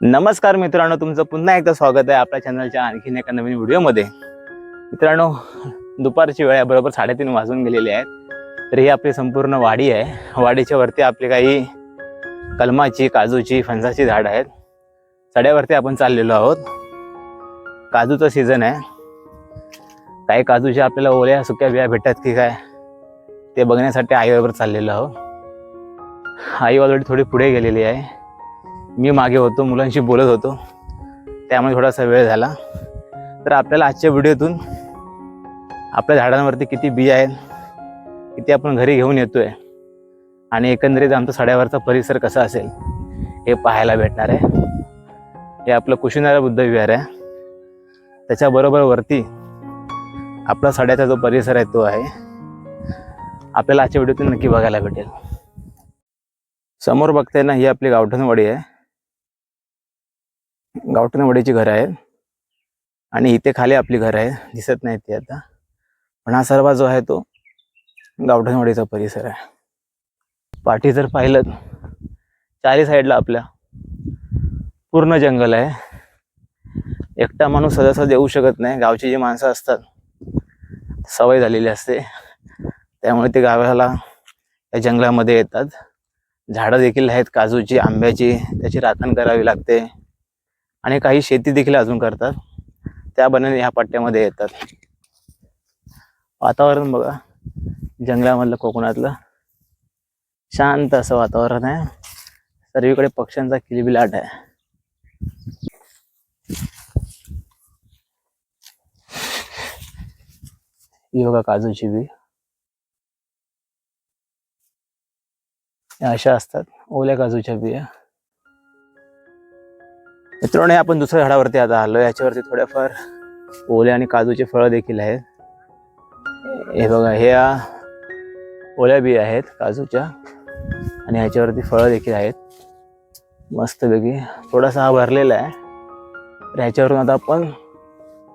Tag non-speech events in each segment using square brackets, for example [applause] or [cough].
नमस्कार मित्रांनो तुमचं पुन्हा एकदा स्वागत आहे आपल्या चॅनलच्या आणखीन एका नवीन व्हिडिओमध्ये. मित्रांनो दुपारची वेळ बरोबर साडेतीन वाजून गेलेले आहेत तर ही आपली संपूर्ण वाडी आहे. वाडीच्या वरती आपली काही कलमाची काजूची फणसाची झाड आहेत. सड्यावरती आपण चाललेलो आहोत. काजूचा सीझन आहे. काही काजूच्या आपल्याला ओल्या सुक्या बिया भेटतात की काय ते बघण्यासाठी आईबरोबर चाललेलो आहोत. आई ऑलरेडी थोडी पुढे गेलेली आहे. मी मागे होतो मुलांशी बोलत होतो. त्यामुळे थोडासा वेळ झाला. तर आपल्याला आजच्या व्हिडिओतून आपल्या झाडांवरती किती बिया आहेत किती आपण घरी घेऊन येतोय आणि एकंदरीत आमचा सड्यावरचा परिसर कसा असेल हे पाहायला भेटणार आहे. हे आपलं कुशीनारा बुद्ध विहार आहे. त्याच्याबरोबर वरती आपला सड्याचा जो परिसर आहे तो आहे. आपल्याला आजच्या व्हिडिओतून नक्की बघायला भेटेल. समोर बघताय ना ही आपली गावठणवाडी आहे. गावठणवाडीची घरं आहेत. आणि इथे खाली आपली घरं आहे दिसत नाही ती आता. पण हा सर्व जो आहे तो गावठणवाडीचा परिसर आहे. पाठी जर पाहिलं चारी साईडला आपल्या पूर्ण जंगल आहे. एकटा माणूस सहसा देऊ शकत नाही. गावची जी माणसं असतात सवय झालेली असते. त्यामुळे ते गावाला त्या जंगलामध्ये येतात. झाडं देखील आहेत. काजूची आंब्याची त्याची राखण करावी लागते. आणि काही शेती देखील अजून करतात. त्या बनाने ह्या पट्ट्यामध्ये येतात. वातावरण बघा. जंगलामधलं कोकणातलं. शांत असं वातावरण आहे. सर्वीकडे पक्ष्यांचा किलबिलाट आहे. योगा काजूची बी. या अशा असतात. ओल्या काजूच्या बिया. मित्रांनो आपण दुसऱ्या झाडावरती आता आलो याच्यावरती थोड्याफार ओल्या आणि काजूचे फळं देखील आहेत. हे बघा हे ओल्या बिया आहेत काजूच्या. आणि ह्याच्यावरती फळं देखील आहेत. मस्तपैकी थोडासा हा भरलेला आहे. तर ह्याच्यावरून आता आपण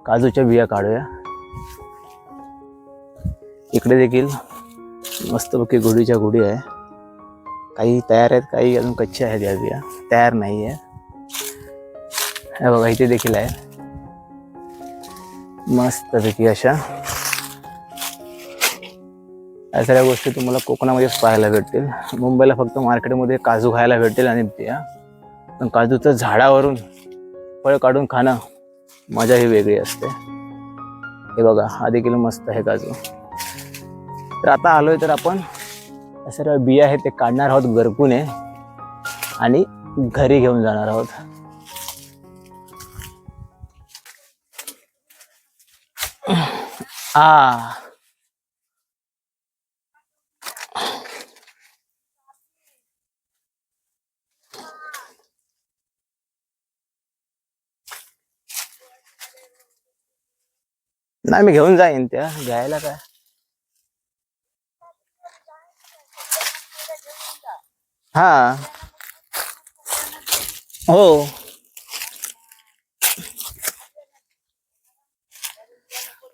काजूच्या बिया काढूया. इकडे देखील मस्तपैकी गुढीच्या गुढी आहे. काही तयार आहेत काही अजून कच्चे आहेत या बिया. तयार नाही आहे हे बघा इथे देखील आहे. मस्तपैकी अशा. या सगळ्या गोष्टी तुम्हाला कोकणामध्येच पाहायला भेटतील. मुंबईला फक्त मार्केटमध्ये काजू खायला भेटेल आणि बिया. पण काजूचं झाडावरून फळ काढून खाणं मजा ही वेगळी असते. हे बघा हा देखील मस्त आहे काजू. तर आता आलोय तर आपण सर्व बिया आहेत ते काढणार आहोत गरकूने आणि घरी घेऊन जाणार आहोत. आ नाही मी घेऊन जाईन त्या घ्यायला काय हा हो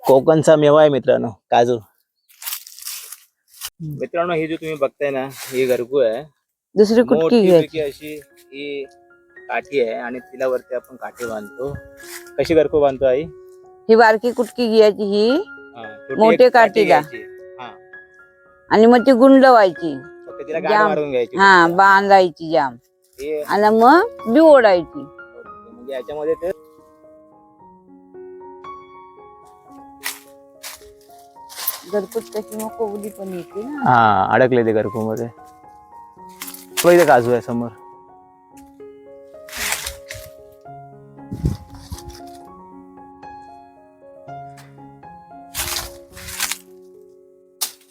कोकणचा मेवा आहे मित्रांनो काजू. मित्रांनो ही जी तुम्ही बघताय ना ही घरगू आहे. दुसरी कुटकी घ्यायची? अशी ही काठी आहे आणि तिला वरती आपण काठी बांधतो. कशी घरकू बांधतो आई? ही बारकी कुटकी घ्यायची ही. हा, छोटी मोठे एक काठी काठीला. घ्यायची. हा. आणि मग ती गुंडवायची. फक्त तिला गाठ जाम. मारून घ्यायची. हा बांधायची जाम. हे आणि मग बी ओढायची म्हणजे याच्यामध्ये ते तशी मग कोवली पण येते ना हा अडकले ते घरकू मध्ये इथे काजू आहे समोर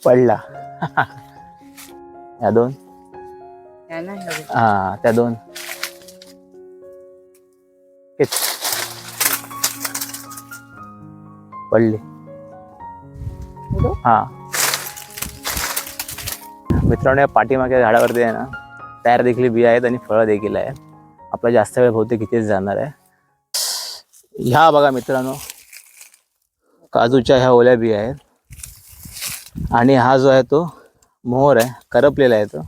पडला [laughs] या दोन त्या नाही हवी. हा त्या दोन हेच. पडले? हा. मित्रांनो या पाठीमागे झाडावरती आहे ना तयार देखील बिया आहेत आणि फळं देखील आहेत. आपला जास्त वेळ बहुतेक इथेच जाणार आहे. ह्या बघा मित्रांनो काजूच्या ह्या ओल्या बिया आहेत. आणि हा जो आहे तो मोहर आहे करपलेला आहे तो.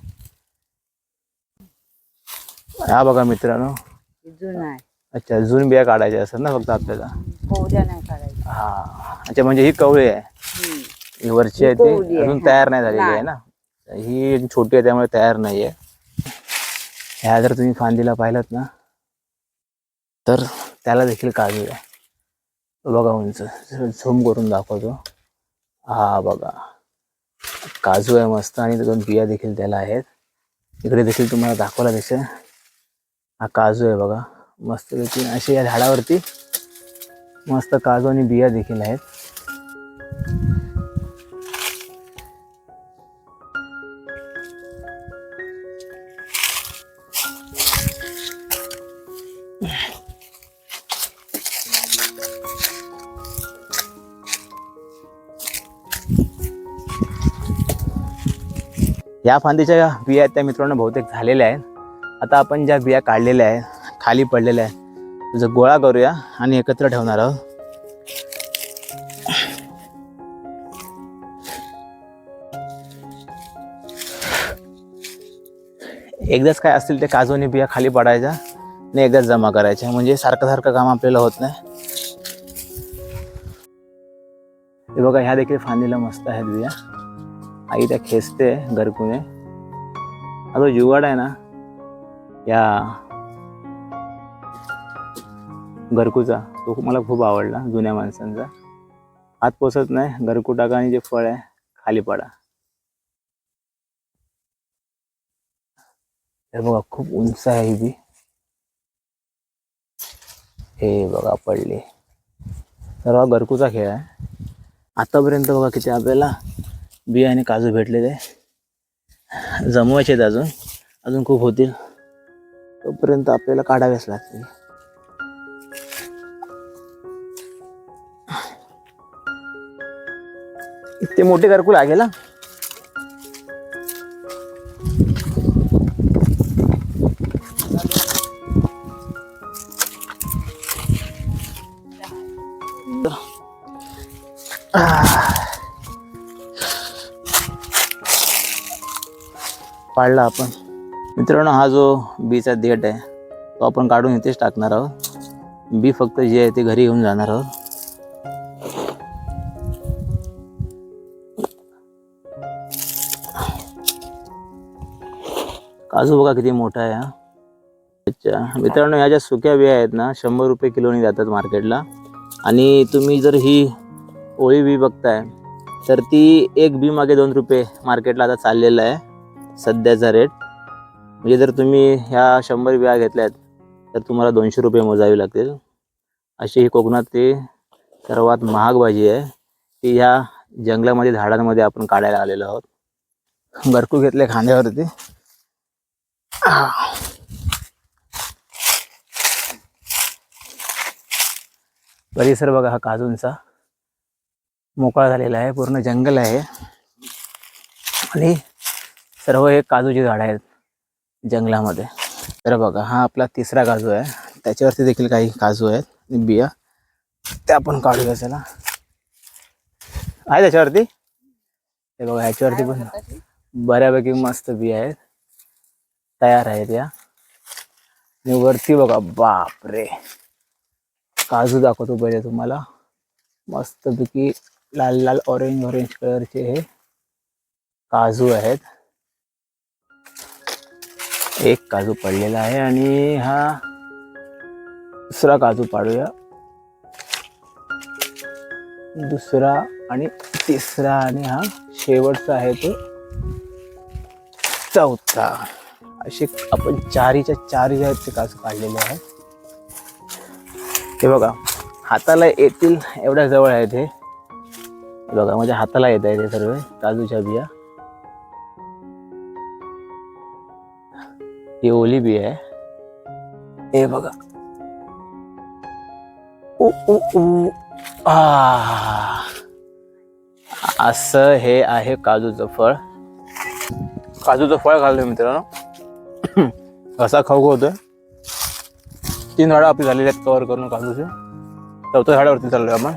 हा बघा मित्रांनो. अच्छा जून बिया काढायच्या असतात ना फक्त आपल्याला? काढायच्या. हा. अच्छा म्हणजे ही कवळी आहे. ही वरची आहे ती आहे, अजून. तयार नाही झालेली नाही. आहे ना. ही छोटी आहे त्यामुळे तयार नाहीये. ह्या जर तुम्ही फांदीला पाहिलात ना तर त्याला देखील काजू आहे बघा उंच. झूम करून दाखवतो. हा बघा. काजू आहे मस्त आणि दोन बिया देखील त्याला आहेत. इकडे देखील तुम्हाला दाखवला दिसेल हा काजू आहे बघा. मस्त देखील असे या झाडावरती मस्त काजू आणि बिया देखील आहेत. या फांदीच्या बिया आहेत त्या मित्रांनो बहुतेक झालेल्या आहेत. आता आपण ज्या बिया काढलेल्या आहेत खाली पडलेल्या आहेत त्याचा गोळा करूया आणि एकत्र ठेवणार आहोत. एकदाच काय असतील ते काजू बिया खाली पडायच्या आणि एकदाच जमा करायच्या. म्हणजे सारखं सारखं काम आपल्याला होत नाही. हे बघा ह्या देखील फांदीला मस्त आहेत बिया. आई त्या खेचते घरकुने. हा जो जुगाड आहे ना या घरकूचा तो मला खूप आवडला जुन्या माणसांचा. हात पोसत नाही घरकू टाका आणि जे फळ आहे खाली पडा. हे बघा खूप उंच आहे ही. बी हे बघा पडले. तर हा गरकूचा खेळ आहे. आतापर्यंत बघा किती आपल्याला बिया आणि काजू भेटलेले जमवायचे आहेत अजून. अजून खूप होतील. तोपर्यंत आपल्याला काढावेच लागतील. इतके मोठे घरकुल लागेल ना? पाळला आपण. मित्रांनो हा जो बीचा देठ आहे तो आपण काढून इथेच टाकणार आहोत. बी फक्त जे आहे ते घरी घेऊन जाणार आहोत. काजू बघा किती मोठा आहे हा. अच्छा. मित्रांनो ह्या ज्या सुक्या बिया आहेत ना शंभर रुपये किलोनी जातात मार्केटला. आणि तुम्ही जर ही ओळी बी बघताय तर ती एक बी मागे दोन रुपये मार्केटला आता चाललेला आहे. सध्याचा रेट म्हणजे जर तुम्ही ह्या शंभर बिया घेतल्यात तर तुम्हाला दोनशे रुपये मोजावे लागतील. अशी ही कोकणातली सर्वात महाग भाजी आहे. ती ह्या जंगलामध्ये झाडांमध्ये आपण काढायला आलेलो आहोत. गरकू घेतले खांद्यावरती. परिसर बघा हा काजूंचा. मोकळा झालेला आहे पूर्ण जंगल आहे. आणि सर्व हे काजूची झाडं आहेत जंगलामध्ये. तर बघा हा आपला तिसरा काजू आहे. त्याच्यावरती देखील काही काजू आहेत बिया. त्या पण काढूया त्याला आहे त्याच्यावरती? हे बघा ह्याच्यावरती पण बऱ्यापैकी मस्त बिया आहेत. तयार आहेत या. आणि वरती बघा बापरे. काजू दाखवतो पहिले तुम्हाला. मस्तपैकी लाल लाल ऑरेंज ऑरेंज कलरचे हे काजू आहेत. एक काजू पडलेला आहे आणि हा दुसरा काजू पाडूया. दुसरा आणि तिसरा आणि हा शेवटचा आहे तो. चौथा. असे आपण चारीच्या चारी जे आहेत ते काजू काढलेले आहेत ते बघा हाताला येतील एवढ्या जवळ आहे ते बघा माझ्या हाताला येत आहे ते सर्व काजूच्या बिया. ही ओली बी आहे. हे बघा. उ, उ, उ. आ. असं हे आहे काजूचं फळ. काजूचं फळ खाल्लं मित्रांनो. कसा खाऊ होतोय? तीन झाडं आपली झालेली आहेत कव्हर करून काजूचे. चौथ्या झाडावरती चाललोय आपण.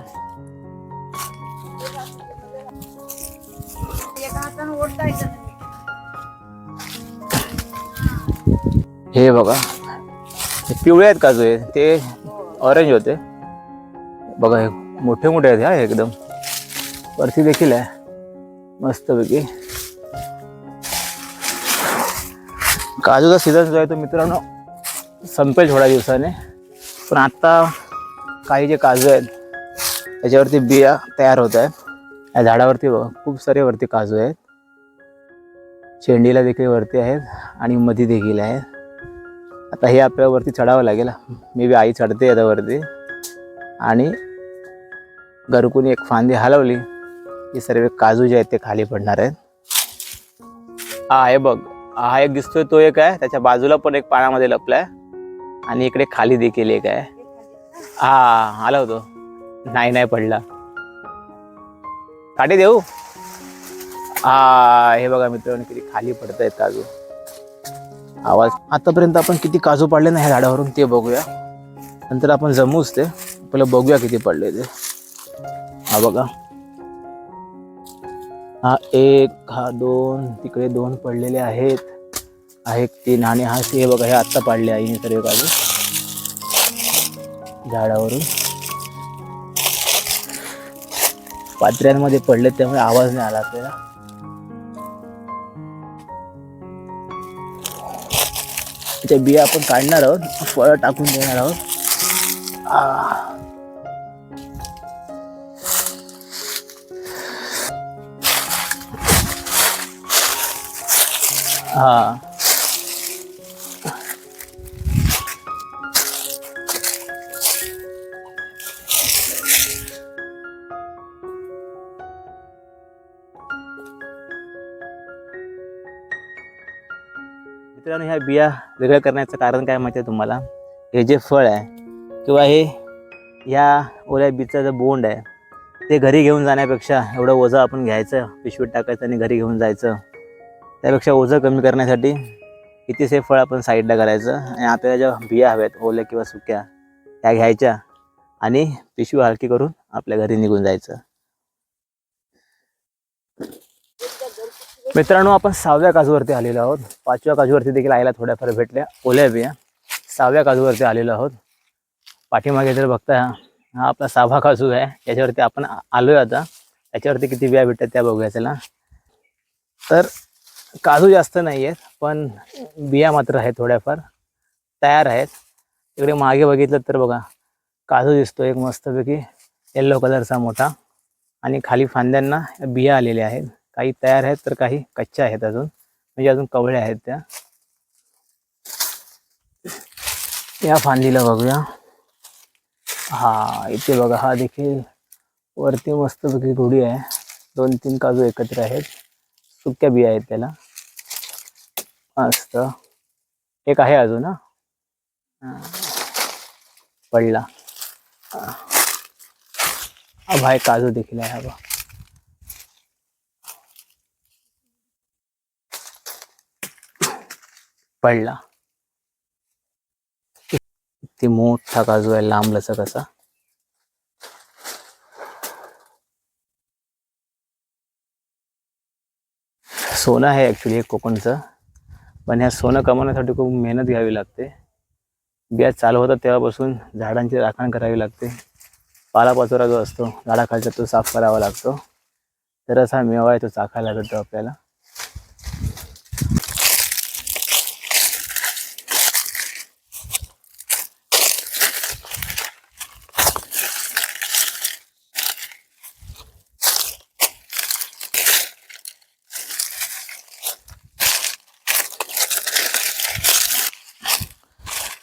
हे बघा. हे पिवळे आहेत काजू आहे ते ऑरेंज होते. बघा हे मोठे मोठे आहेत हा एकदम. वरती देखील आहे. मस्तपैकी. काजूचा सीझन जो आहे तो मित्रांनो संपेल थोड्या दिवसाने. पण आत्ता काही जे काजू आहेत त्याच्यावरती बिया तयार होत आहेत. या झाडावरती बघा खूप सारे वरती काजू आहेत. शेंडीला देखील वरती आहेत आणि मधी देखील आहेत. आता हे आपल्याला वरती चढावं लागेल. मी बी आई चढते याच्यावरती आणि घरकुनी एक फांदी हलवली. की सर्व काजू जे आहेत ते खाली पडणार आहेत. हा आहे बघ. हा एक दिसतोय तो एक आहे. त्याच्या बाजूला पण एक पाण्यामध्ये लपलाय. आणि इकडे खाली देखील एक आहे. हा आला होतो. नाही नाही पडला. काठी देऊ? हा हे बघा मित्रांनो किती खाली पडत आहेत काजू. आवाज. आतापर्यंत आपण किती काजू पडले ना ह्या झाडावरून ते बघूया. नंतर आपण जमूच ते पहिलं बघूया किती पडले ते. हा बघा. हा एक हा दोन तिकडे दोन पडलेले आहेत. हा एक तीन आणि हा हे बघा हे आत्ता पाडले आईने सर्व काजू. झाडावरून. पात्र्यांमध्ये पडले त्यामुळे आवाज नाही आला आपल्याला. त्या बिया आपण काढणार आहोत फळं टाकून देणार आहोत. हा. मित्रांनो ह्या बिया वेगळ्या करण्याचं कारण काय माहिती आहे तुम्हाला? हे जे फळ आहे किंवा हे ह्या ओल्या बीचा जो बोंड आहे ते घरी घेऊन जाण्यापेक्षा एवढं ओझं आपण घ्यायचं पिशवीत टाकायचं आणि घरी घेऊन जायचं. त्यापेक्षा ओझं कमी करण्यासाठी कितीच हे फळ आपण साईडला करायचं आणि आपल्याला ज्या बिया हव्यात ओल्या किंवा सुक्या त्या घ्यायच्या आणि पिशवी हलकी करून आपल्या घरी निघून जायचं. मित्रांनो आपण सहाव्या काजूवरती आलेलो आहोत. पाचव्या काजूवरती देखील आईला थोड्याफार भेटल्या. ओल्या बिया. सहाव्या काजूवरती आलेलो आहोत. पाठीमागे जर बघता हा आपला साभा काजू आहे. याच्यावरती आपण आलोय आता. त्याच्यावरती किती बिया भेटतात त्या बघूया त्याला तर काजू जास्त नाही आहेत पण बिया मात्र आहेत थोड्याफार. तयार आहेत. इकडे मागे बघितलं तर बघा काजू दिसतो एक मस्तपैकी. येल्लो कलरचा मोठा. आणि खाली फांद्यांना बिया आलेल्या आहेत. काही तयार आहेत तर काही कच्च्या आहेत अजून. म्हणजे अजून कवळ्या आहेत त्या. या फांदीला बघूया. हा इथे बघा हा देखील वरती मस्तपैकी घोडी आहे. दोन तीन काजू एकत्र आहेत. सुक्या बिया आहेत त्याला. मस्त. एक आहे अजून हा. पडला. हा. हा भाई काजू देखील आहे हा पडला. ती मोठा काजू आहे लांब लचक असा. सोनं आहे ॲक्च्युली एक कोकणचं. पण ह्या सोनं कमावण्यासाठी खूप मेहनत घ्यावी लागते. बिया चालू होतात तेव्हापासून झाडांची राखण करावी लागते. पालापाचोरा जो असतो झाडाखालचा तो साफ करावा लागतो. तरच हा मेवा आहे तो चाखायला भेटतो आपल्याला.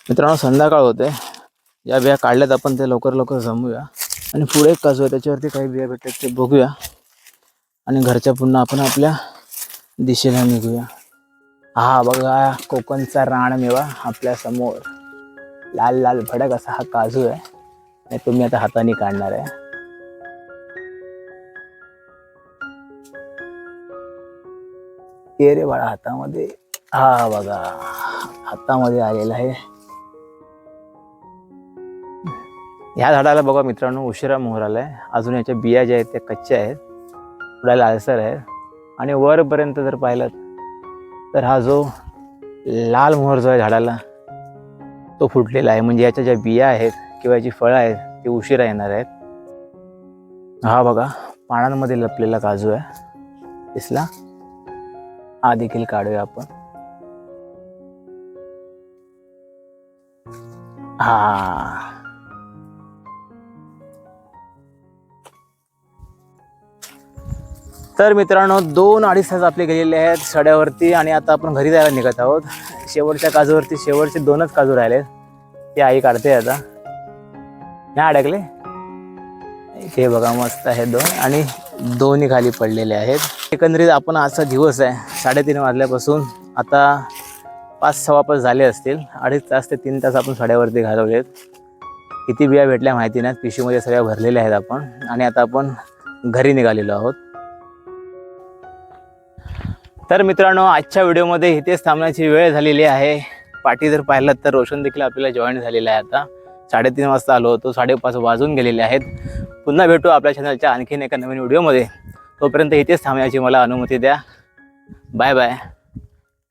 मित्रांनो संध्याकाळ होते. या बिया काढल्यात आपण ते लवकर लवकर जमूया. आणि पुढे एक काजू आहे त्याच्यावरती काही बिया भेटतात ते बघूया. आणि घरच्या पुन्हा आपण आपल्या दिशेला निघूया. हा बघा कोकणचा राणमेवा आपल्यासमोर. लाल लाल भडक असा हा काजू आहे. आणि तुम्ही आता हाताने काढणार आहे. ते रे बाळा हातामध्ये. हा बघा हातामध्ये आलेला आहे. ह्या झाडाला बघा मित्रांनो उशिरा मोहर आहे अजून याच्या बिया ज्या आहेत त्या कच्च्या आहेत. थोड्या लालसर आहेत आणि वरपर्यंत जर पाहिलं तर हा जो लाल मोहर जो आहे झाडाला तो फुटलेला आहे. म्हणजे याच्या ज्या बिया आहेत किंवा याची फळं आहेत ती उशिरा येणार आहेत. हा बघा पानांमध्ये लपलेला काजू आहे. दिसला? हा देखील काढूया आपण. हा. तर मित्रांनो दोन अडीच तास आपले गेलेले आहेत सड्यावरती आणि आता आपण घरी जायला निघत आहोत. शेवटच्या काजूवरती शेवटचे दोनच काजू राहिले. ते आई काढते आता. नाही अडकले. हे बघा मस्त आहे दोन आणि दोन्ही खाली पडलेले आहेत. एकंदरीत आपण आजचा दिवस आहे. साडेतीन वाजल्यापासून आता पाच सव्वा पाच झाले असतील. अडीच तास ते तीन तास आपण सड्यावरती घालवलेत किती बिया भेटल्या माहिती नाहीत पिशवीमध्ये सगळ्या भरलेल्या आहेत आपण. आणि आता आपण घरी निघालेलो आहोत. तर मित्रांनो आजच्या व्हिडिओमध्ये इथेच थांबण्याची वेळ झालेली आहे. पाठी जर पाहिलं तर रोशन देखील आपल्याला जॉईन झालेला आहे आता. साडेतीन वाजता आलो होतो साडेपाच वाजून गेलेले आहेत. पुन्हा भेटू आपल्या चॅनलच्या आणखीन एका नवीन व्हिडिओमध्ये. तोपर्यंत इथेच थांबण्याची मला अनुमती द्या. Bye bye